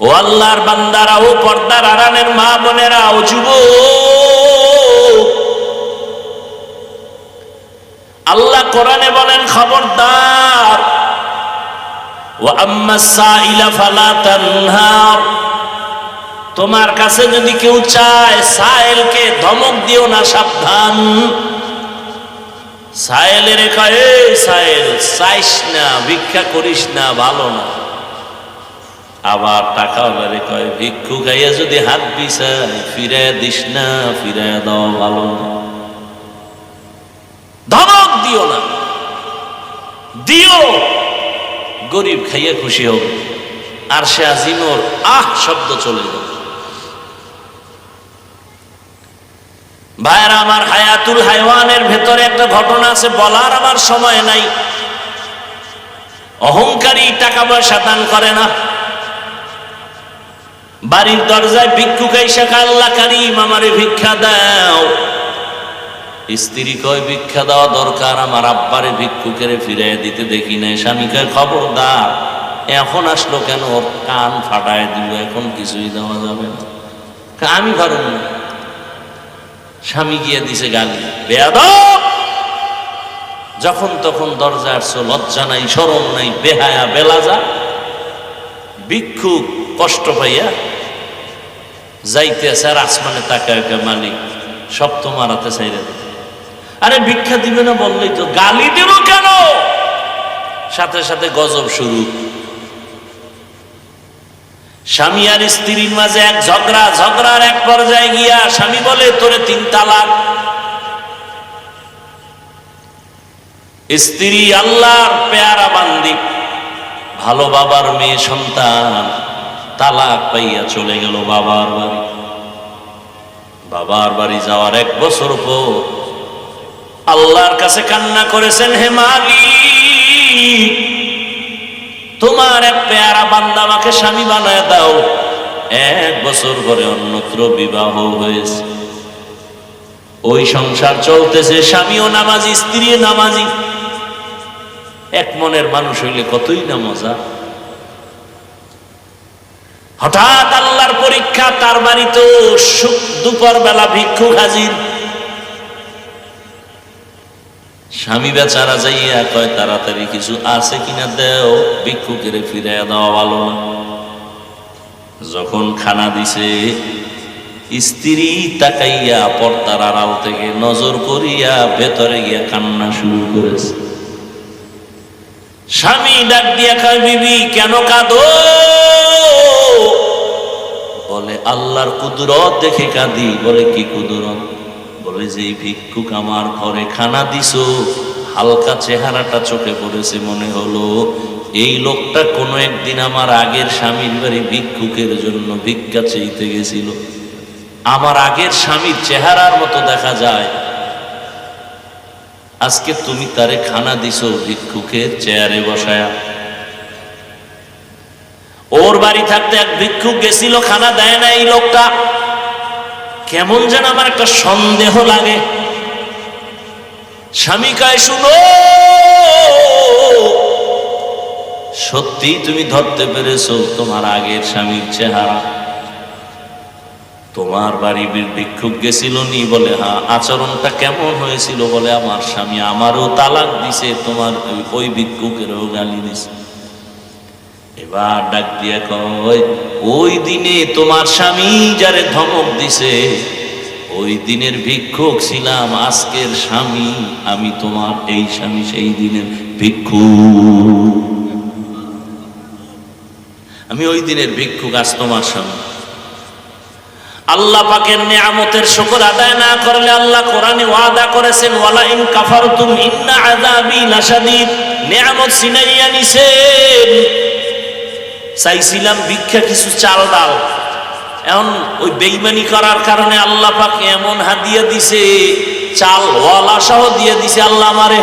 ও আল্লাহর বান্দারা, ও পর্দার আড়ানের মা বোনেরা, ও যুব আল্লাহ কোরআনে বলেন, খবরদার। তোমার কাছে যদি কেউ চায়, সায়েলকে ধমক দিও না, সাবধান। সায়েলের কয় "এই সায়েল, চাইস না, ভিক্ষা করিস না, ভালো না। আবার টাকা ওলারে কয়, ভিক্ষু গাইয়া যদি হাত বিছায় ফিরে দিস না ফিরে দাও ভালো। ধমক দিও না। দিও। গরিব খাইয়া খুশি হোক আর সে আজিমর আহ শব্দ চলে যাবে ভাইরা আমার হায়াতুল হাইওয়ানের ভেতরে একটা ঘটনা আছে, বলার আমার সময় নাই। অহংকারী টাকা পয়সা দান করে না। বাড়ির দরজায় ভিক্ষুক এসে আল্লাহ কারিম, আমারে ভিক্ষা দাও। স্ত্রী কয়, ভিক্ষা দেওয়া দরকার, আমার আব্বারে ভিক্ষুকের ফিরাই দিতে দেখি নাই। স্বামীকে খবরদার, এখন আসলো কেন? ওর কান ফাটায় দিব, এখন কিছুই দেওয়া যাবে না। আমি পারব না। স্বামী গিয়ে দিছে গালি, বেয়াদব! যখন তখন দরজা আসছো, লজ্জা নাই সরম নাই, বেহায়া, বেলাজা। ভিক্ষুক কষ্ট পাইয়া যাইতে আছে আর আসমানে তাকায় মালিক, সব তো মারাতে চাইরে আরে ভিক্ষা দিবে না বললেই তো গালি দেব কেন? সাথে সাথে গজব শুরু। স্বামী আর স্ত্রীর মাঝে এক ঝগড়া, ঝগড়ার এক পর্যায়ে গিয়া স্বামী বলে, তোরে তিন তালাক। স্ত্রী আল্লাহর পেয়ারা বান্দি ভালো বাবার মেয়ে সন্তান তালাক পাইয়া চলে গেল বাবার বাড়ি। বাবার বাড়ি যাওয়ার এক বছর পর আল্লাহর কাছে কান্না করেছেন, হে মালি তোমার এক পেয়ারা বান্দা আমাকে স্বামী বানায় দাও। এক বছর পরে অন্যত্র বিবাহ হয়েছে। ওই সংসার চলতেছে, স্বামীও নামাজি স্ত্রী নামাজি। এক মনের মানুষ হইলে কতই না মজা। হঠাৎ আল্লাহর পরীক্ষা, তার বাড়িতে দুপুর বেলা ভিক্ষুক হাজির। স্বামী বেচারা যাইয়া কয়, তাড়াতাড়ি কিছু আছে কিনা দেও, ভিক্ষুকের ফিরে দেওয়া ভালো না। যখন খানা দিছে, স্ত্রী তাকাইয়া পর্দার আড়াল থেকে নজর করিয়া ভেতরে গিয়া কান্না শুরু করেছে। স্বামী ডাক দিয়া কয়, বিবি, কেন কাঁদো? বলে, আল্লাহর কুদরত দেখে কাঁদি। বলে, কি কুদরত? বলে যে ভিক্ষুক আমার ঘরে খানা দিছো, হালকা চেহারাটা চোখে পড়েছে মনে হলো। এই লোকটা কোনো একদিন আমার আগের স্বামীর বাড়ি ভিক্ষুকের জন্য ভিক্ষা চাইতে গেছিল। আমার আগের স্বামীর চেহারার মতো দেখা যায়। আজকে তুমি তারে খানা দিছো ভিক্ষুকে চেয়ারে বসায়া। ওর বাড়ি থাকতে এক ভিক্ষুক গেছিল, খানা দেয় না এই লোকটা। কেমন যেন আমার একটা সন্দেহ লাগে। স্বামী কায়, শুনো সত্যি তুমি ধরতে পেরেছ তোমার আগের স্বামীর চেহারা। তোমার বাড়ি ভিক্ষুক গেছিল নি বলে হ্যাঁ আচরণটা কেমন হয়েছিল বলে আমার স্বামী আমারও তালাক দিছে, তোমার ওই- ভিক্ষুকেরও গালি দিছে। এবার ডাক দিয়া কয়, ওই দিনে তোমার স্বামী যারে ধমক দিছে, ওই দিনের ভিক্ষুক ছিলাম, আজকের স্বামী, আমি তোমার এই স্বামী সেই দিনের ভিক্ষুক। আমি ওই দিনের ভিক্ষুক, আজ তোমার স্বামী। আল্লাহ পাকের নিয়ামতের শুকর আদায় না করলে আল্লাহ কোরআনে ওয়াদা করেছেন, ওয়ালা ইন কাফারতুম ইন্না আযাবি লাশাদীদ। নিয়ামত সিনাইয়া নিছেন। চাইছিলাম ভিক্ষা কিছু চাল ডাল এখন ওই বেইমানি করার কারণে আল্লাহ পাক এমন হাদিয়া দিছে, চাল ওয়ালা সহ দিয়ে দিছে, আল্লাহ আমারে